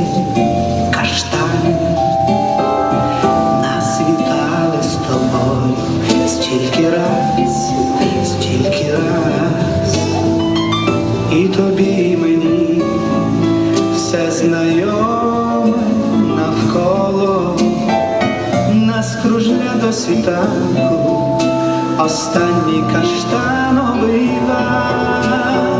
березі каштан, нас з тобою стільки раз, стільки раз, і тобі і мені все знайоме навколо, нас кружля до світанку, останній каштановий лад.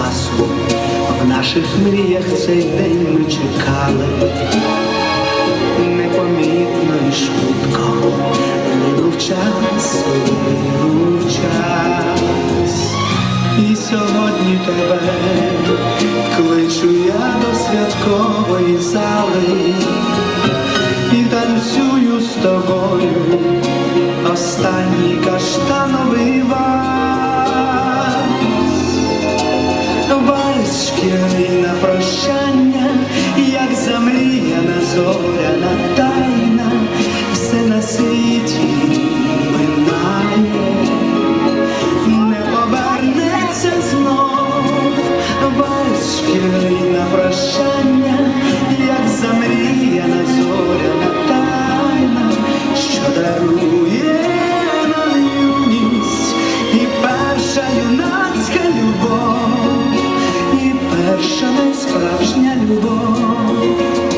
класу в наших мріях цей день ми чекали. Непомітно і швидко минув час, минув час. І сьогодні тебе кличу я до святкової зали і танцюю з тобою останній каштановий вальс. завершена справжня любов.